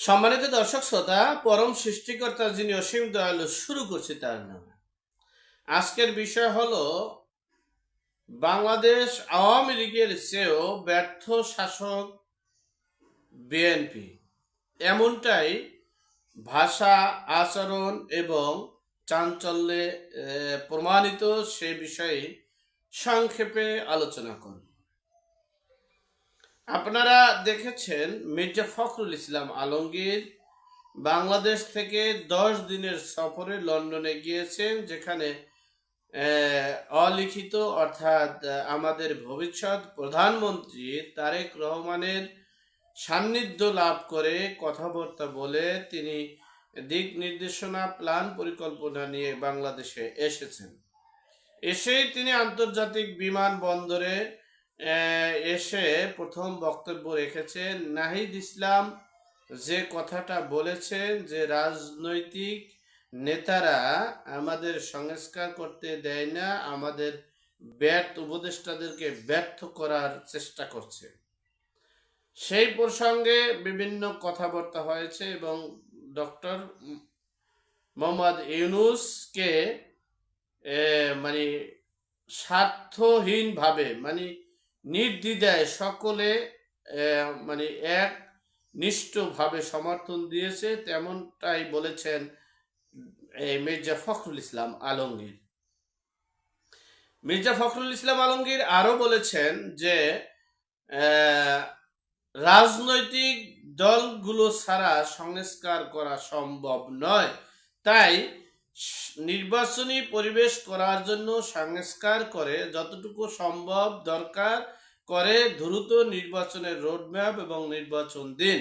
সম্মানিত দর্শক শ্রোতা, পরম সৃষ্টিকর্তা যিনি অসীম দয়ালু, শুরু করছি তার নামে। আজকের বিষয় হল, বাংলাদেশ আওয়ামী লীগের চেয়েও ব্যর্থ শাসক বিএনপি। এমনটাই ভাষা, আচরণ এবং চাঞ্চল্যে প্রমাণিত সে বিষয়ে সংক্ষেপে আলোচনা করব। আপনারা দেখেছেন মির্জা ফখরুল ইসলাম আলমগীর বাংলাদেশ থেকে দশ দিনের সফরে লন্ডনে গিয়েছেন যেখানে অলিখিত অর্থাৎ আমাদের ভবিষ্যৎ প্রধানমন্ত্রী তারেক রহমানের সান্নিধ্য লাভ করে কথাবার্তা বলে তিনি দিক নির্দেশনা প্ল্যান পরিকল্পনা নিয়ে বাংলাদেশে এসেছেন। এসেই তিনি আন্তর্জাতিক বিমানবন্দরে আহ, এসে প্রথম বক্তব্য রেখেছেন নাহিদ ইসলাম যে কথাটা বলেছেন যে রাজনৈতিক নেতারা আমাদের সংস্কার করতে দেয় না, আমাদের ব্যর্থ, উপদেষ্টাদেরকে ব্যর্থ করার চেষ্টা করছে। সেই প্রসঙ্গে বিভিন্ন কথাবার্তা হয়েছে এবং ডক্টর মোহাম্মদ ইউনুসকে মানে স্বার্থহীনভাবে মানে নির্দ্বিধায় সকলে মানে এক নিষ্ঠভাবে সমর্থন দিয়েছে, তেমনটাই বলেছেন মির্জা ফখরুল ইসলাম আলমগীর। মির্জা ফখরুল ইসলাম আলমগীর আরও বলেছেন যে রাজনৈতিক দলগুলো ছাড়া সংস্কার করা সম্ভব নয়। তাই নির্বাচনী পরিবেশ করার জন্য সংস্কার করে যতটুকু সম্ভব দরকার করে দ্রুত নির্বাচনের রোডম্যাপ এবং নির্বাচন দিন।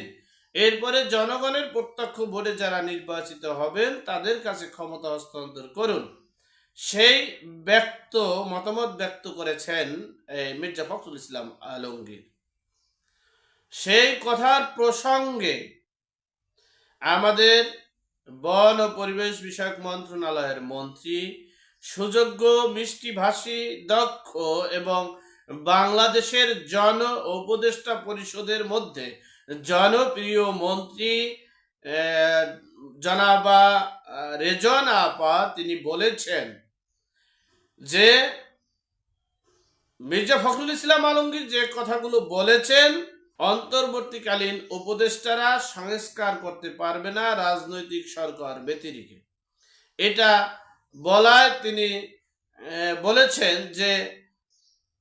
এরপরে জনগণের প্রত্যক্ষ ভোটে যারা নির্বাচিত হবেন, তাদের কাছে ক্ষমতা হস্তান্তর করুন। সেই ব্যক্ত, মতামত ব্যক্ত করেছেন মির্জা ফখরুল ইসলাম আলমগীর। সেই কথার প্রসঙ্গে আমাদের বন ও পরিবেশ বিষয়ক মন্ত্রণালয়ের মন্ত্রী, সুযোগ্য মিষ্টিভাষী, দক্ষ এবং বাংলাদেশের জন উপদেষ্টা পরিষদের মধ্যে জনপ্রিয় মন্ত্রী জনাবা রেজওয়ানা আপা তিনি বলেছেন যে, মির্জা ফখরুল ইসলাম আলমগীর যে কথাগুলো বলেছেন অন্তর্বর্তীকালীন উপদেষ্টারা সংস্কার করতে পারবে না রাজনৈতিক সরকার ব্যতিরিকে। এটা বলায় তিনি বলেছেন যে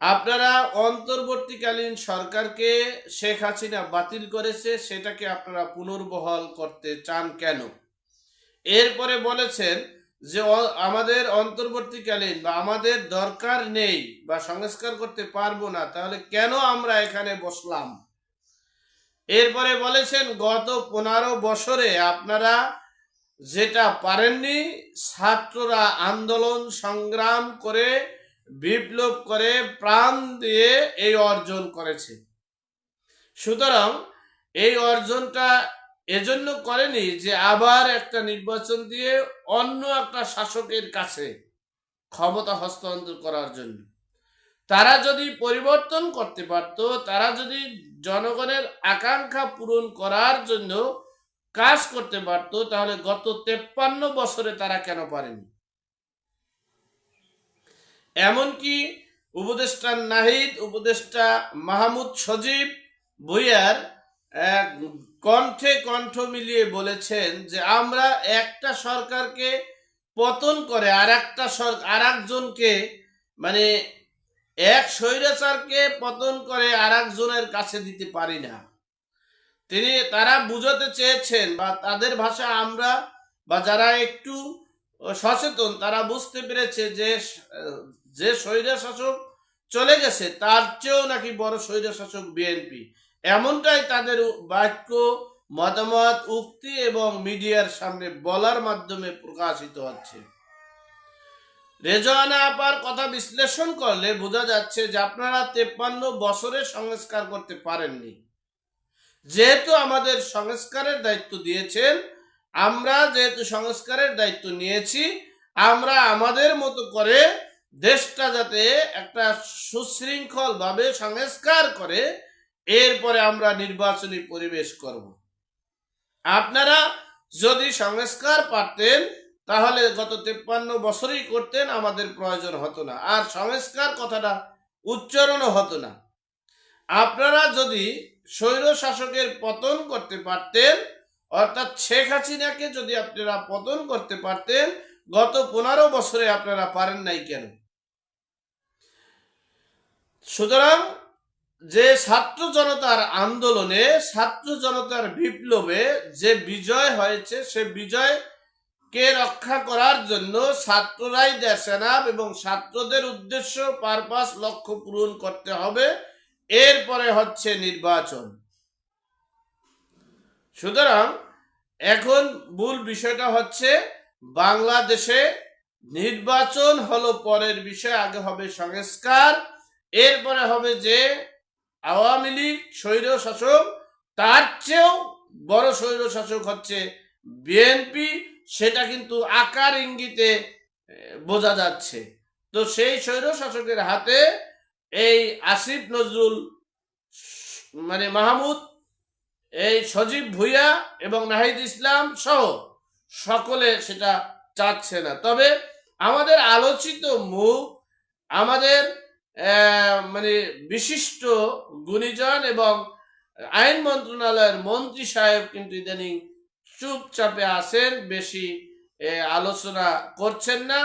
আপনারা অন্তর্বর্তীকালীন সরকারকে শেখ হাসিনা বাতিল করেছে, সেটাকে আপনারা পুনর্বহাল করতে চান কেন? এরপরে বলেছেন যে আমাদের অন্তর্বর্তীকালীন বা আমাদের দরকার নেই বা সংস্কার করতে পারব না, তাহলে কেন আমরা এখানে বসলাম? এরপরে বলেছেন, গত পনেরো বছরে আপনারা যেটা পারেননি, ছাত্ররা আন্দোলন সংগ্রাম করে, বিপ্লব করে, প্রাণ দিয়ে এই অর্জন করেছে। সুতরাং এই অর্জনটা এজন্য করেনি যে আবার একটা নির্বাচন দিয়ে অন্য একটা শাসকের কাছে ক্ষমতা হস্তান্তর করার জন্য। তারা যদি পরিবর্তন করতে পারত, তারা যদি জনগণের আকাঙ্ক্ষা পূরণ করার জন্য কাজ করতে পারত, তাহলে গত তেপ্পান্ন বছরে তারা কেন পারেনি? এমনকি উপদেষ্টা নাহিদ, উপদেষ্টা মাহমুদ সজীব ভুইয়ার কণ্ঠে কণ্ঠ মিলিয়ে বলেছেন যে, আমরা একটা সরকারকে পতন করে আর একটা সরকার আর একজনকে মানে এক স্বৈরাচারকে পতন করে আর একজনের কাছে দিতে পারি না। তিনি, তারা বুঝাতে চেয়েছেন বা তাদের ভাষা আমরা বা যারা একটু সচেতন, তারা বুঝতে পেরেছে যে যে স্বৈরা শাসক চলে গেছে, তার চেয়েও নাকি বড় স্বৈরা শাসক বিএনপি। এমনটাই তাদের বাক্য, মতামত, উক্তি এবং মিডিয়ার সামনে বলার মাধ্যমে প্রকাশিত হচ্ছে। রেজওয়ানা আপার কথা বিশ্লেষণ করলে বোঝা যাচ্ছে যে আপনারা তেপ্পান্ন বছরের সংস্কার করতে পারেননি। যেহেতু আমাদের সংস্কারের দায়িত্ব দিয়েছেন, আমরা যেহেতু সংস্কারের দায়িত্ব নিয়েছি, আমরা আমাদের মতো করে দেশটা যাতে একটা সুশৃঙ্খল ভাবে সংস্কার করে, এরপরে আমরা নির্বাচনী পরিবেশ করব। আপনারা যদি সংস্কার পারতেন তাহলে গত তেপ্পান্ন বছরই করতেন, আমাদের প্রয়োজন হতো না। আর সংস্কার কথাটা উচ্চারণও হতো না। আপনারা যদি স্বৈর শাসকের পতন করতে পারতেন, অর্থাৎ শেখ হাসিনাকে যদি আপনারা পতন করতে পারতেন, গত পনেরো বছরে আপনারা পারেন নাই কেন? সুতরাং যে ছাত্র জনতার আন্দোলনে, ছাত্র জনতার বিপ্লবে যে বিজয় হয়েছে, সে বিজয় কে রক্ষা করার জন্য ছাত্ররাই দেশে নাম এবং ছাত্রদের উদ্দেশ্য পারপাস লক্ষ্য পূরণ করতে হবে, এরপরে হচ্ছে নির্বাচন। সুতরাং এখন মূল বিষয়টা হচ্ছে বাংলাদেশে নির্বাচন হলো পরের বিষয়, আগে হবে সংস্কার, এরপরে হবে যে আওয়ামী লীগ স্বৈর শাসক তার চেয়েও বড় স্বৈর শাসক হচ্ছে বিএনপি সেটা কিন্তু আকার ইঙ্গিতে বোঝা যাচ্ছে। তো সেই স্বৈর শাসকের হাতে এই আসিফ নজরুল মানে মাহমুদ, এই সজীব ভুইয়া এবং নাহিদ ইসলাম সহ সকলে সেটা চাচ্ছে না। তবে আমাদের আলোচিত মুখ, আমাদের মানে বিশিষ্ট গুণীজন এবং আইন মন্ত্রণালয়ের মন্ত্রী সাহেব কিন্তু ইদানিং চুপচাপে আছেন বেশি আলোচনা করছেন না।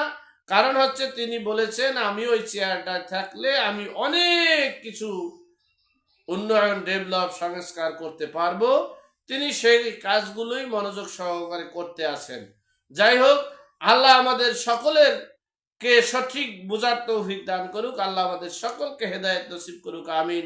কারণ হচ্ছে তিনি বলেছেন, আমি ওই চেয়ারটায় থাকলে আমি অনেক কিছু উন্নয়ন, ডেভেলপ, সংস্কার করতে পারব। তিনি সেই কাজগুলোই মনোযোগ সহকারে করতে আছেন যাই হোক, আল্লাহ আমাদের সকলের কে সঠিক বোঝার তৌফিক দান করুক, আল্লাহ আমাদের সকলকে হেদায়ত নসিব করুক, আমিন।